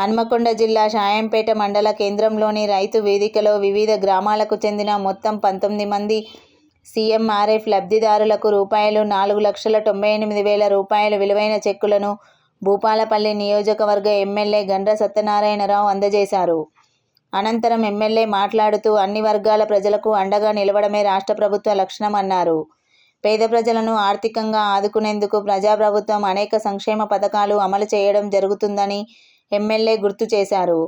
హన్మకొండ జిల్లా షాయంపేట మండల కేంద్రంలోని రైతు వేదికలో వివిధ గ్రామాలకు చెందిన మొత్తం పంతొమ్మిది మంది సీఎంఆర్ఎఫ్ లబ్ధిదారులకు రూపాయలు నాలుగు లక్షల తొంభై ఎనిమిది వేల రూపాయల విలువైన చెక్కులను భూపాలపల్లి నియోజకవర్గ ఎమ్మెల్యే గండ్ర సత్యనారాయణరావు అందజేశారు. అనంతరం ఎమ్మెల్యే మాట్లాడుతూ అన్ని వర్గాల ప్రజలకు అండగా నిలవడమే రాష్ట్ర ప్రభుత్వ లక్షణం అన్నారు. పేద ప్రజలను ఆర్థికంగా ఆదుకునేందుకు ప్రజాప్రభుత్వం అనేక సంక్షేమ పథకాలు అమలు చేయడం జరుగుతుందని ఎమ్మెల్యే గుర్తు చేశారు.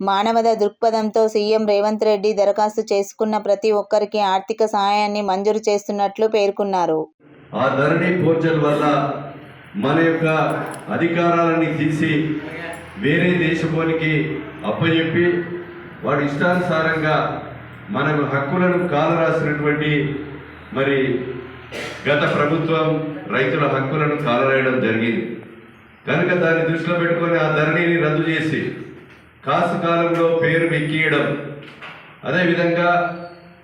మానవత దృక్పథంతో సీఎం రేవంత్ రెడ్డి దరఖాస్తు చేసుకున్న ప్రతి ఒక్కరికి ఆర్థిక సహాయాన్ని మంజూరు చేస్తున్నట్లు పేర్కొన్నారు. ఆ ధరణి పోర్టల్ వల్ల మన యొక్క అధికారాలని తీసి వేరే దేశపోనికి అప్పచెప్పి వాడు ఇష్టానుసారంగా మనకు హక్కులను కాలరాసినటువంటి మరి గత ప్రభుత్వం రైతుల హక్కులను కాలరాయడం జరిగింది. కనుక దాన్ని దృష్టిలో పెట్టుకొని ఆ ధరణిని రద్దు చేసి కాసు కాలంలో పేరు ఎక్కియడం అదేవిధంగా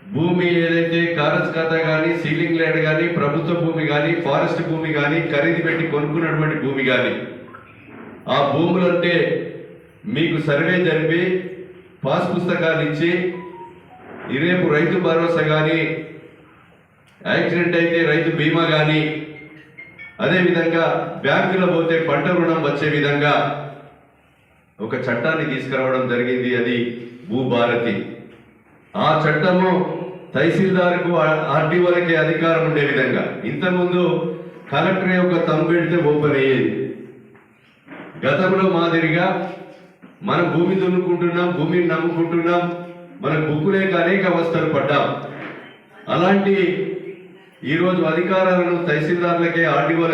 భూమి ఏదైతే కారస్ ఖాతా కానీ సీలింగ్ ల్యాండ్ కానీ ప్రభుత్వ భూమి కానీ ఫారెస్ట్ భూమి కానీ ఖరీదు పెట్టి కొనుక్కున్నటువంటి భూమి కానీ ఆ భూములంటే మీకు సర్వే జరిపి పాస్ పుస్తకాలు ఇచ్చి రేపు రైతు భరోసా కానీ యాక్సిడెంట్ అయితే రైతు బీమా కానీ అదేవిధంగా బ్యాంకులో పోతే పంట రుణం వచ్చే విధంగా ఒక చట్టాన్ని తీసుకురావడం జరిగింది. అది భూభారతి. ఆ చట్టము తహసీల్దార్కు ఆర్డీఓలకి అధికారం ఉండే విధంగా. ఇంతకుముందు కలెక్టర్ యొక్క తంబెడితే ఓపెన్ అయ్యేది. గతంలో మాదిరిగా మనం భూమి దున్నుకుంటున్నాం భూమిని నమ్ముకుంటున్నాం మన బుక్కులేక అనేక అవస్థలు పడ్డాం. అలాంటి ఈరోజు అధికారాలను తహసీల్దార్లకే ఆర్డీఓ